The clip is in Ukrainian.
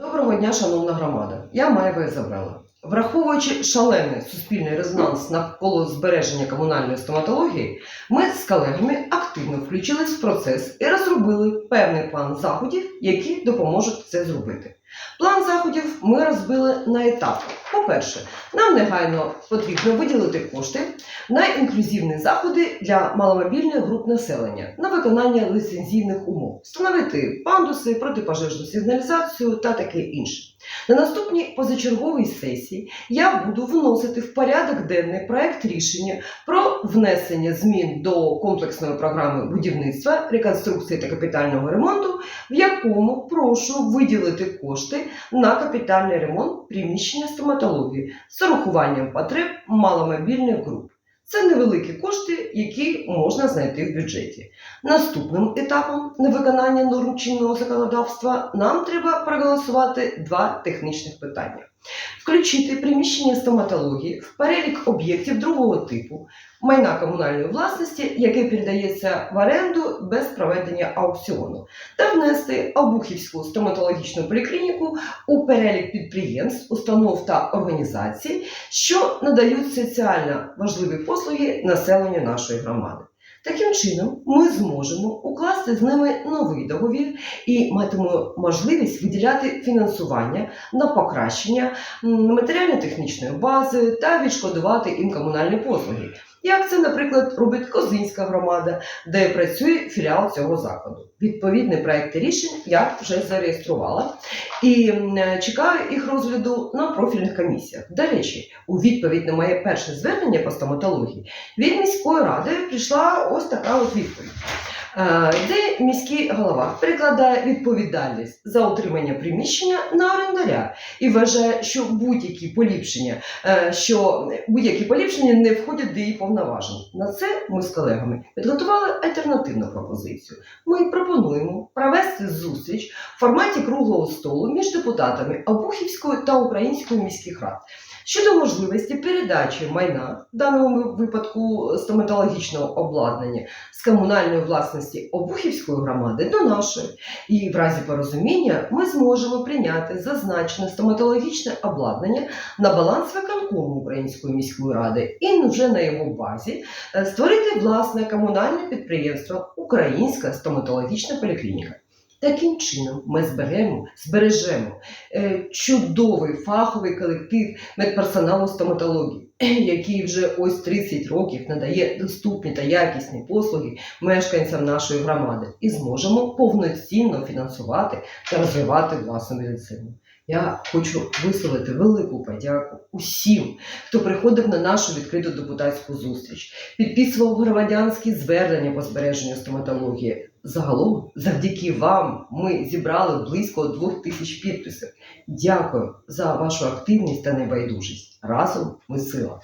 Доброго дня, шановна громада. Я Маєва Ізабела. Враховуючи шалений суспільний резонанс навколо збереження комунальної стоматології, ми з колегами активно включились в процес і розробили певний план заходів, які допоможуть це зробити. План заходів ми розбили на етапи. По-перше, нам негайно потрібно виділити кошти на інклюзивні заходи для маломобільних груп населення на виконання ліцензійних умов, встановити пандуси, протипожежну сигналізацію та таке інше. На наступній позачерговій сесії я буду вносити в порядок денний проект рішення про внесення змін до комплексної програми будівництва, реконструкції та капітального ремонту, в якому прошу виділити кошти на капітальний ремонт приміщення стоматології з урахуванням потреб маломобільних груп. Це невеликі кошти, які можна знайти в бюджеті. Наступним етапом невиконання норм чинного законодавства нам треба проголосувати два технічних питання: включити приміщення стоматології в перелік об'єктів другого типу, майна комунальної власності, яке передається в оренду без проведення аукціону, та внести Обухівську стоматологічну поліклініку у перелік підприємств, установ та організацій, що надають соціально важливі послуги населенню нашої громади. Таким чином, ми зможемо укласти з ними новий договір і матимемо можливість виділяти фінансування на покращення матеріально-технічної бази та відшкодувати їм комунальні послуги. Як це, наприклад, робить Козинська громада, де працює філіал цього закладу. Відповідні проекти рішень я вже зареєструвала і чекаю їх розгляду на профільних комісіях. До речі, у відповідь на моє перше звернення по стоматології від міської ради прийшла ось така от відповідь. Е, Де міський голова перекладає відповідальність за утримання приміщення на орендаря і вважає, що будь-які поліпшення, е, що будь-які поліпшення не входять до її повноважень. На це ми з колегами підготували альтернативну пропозицію. Ми пропонуємо провести зустріч в форматі круглого столу між депутатами Обухівської та Української міських рад щодо можливості передачі майна, в даному випадку стоматологічного обладнання, з комунальної власності Обухівської громади до нашої. І в разі порозуміння ми зможемо прийняти зазначене стоматологічне обладнання на баланс виконкому Української міської ради і вже на його базі е, створити власне комунальне підприємство Українська стоматологічна поліклініка. Таким чином ми зберемо, збережемо е, чудовий фаховий колектив медперсоналу стоматології, який вже ось 30 років надає доступні та якісні послуги мешканцям нашої громади, і зможемо повноцінно фінансувати та розвивати власну медицину. Я хочу висловити велику подяку усім, хто приходив на нашу відкриту депутатську зустріч, підписував громадянські звернення по збереженню стоматології. Загалом, завдяки вам, ми зібрали близько двох тисяч підписів. Дякую за вашу активність та небайдужість. Разом ми сила.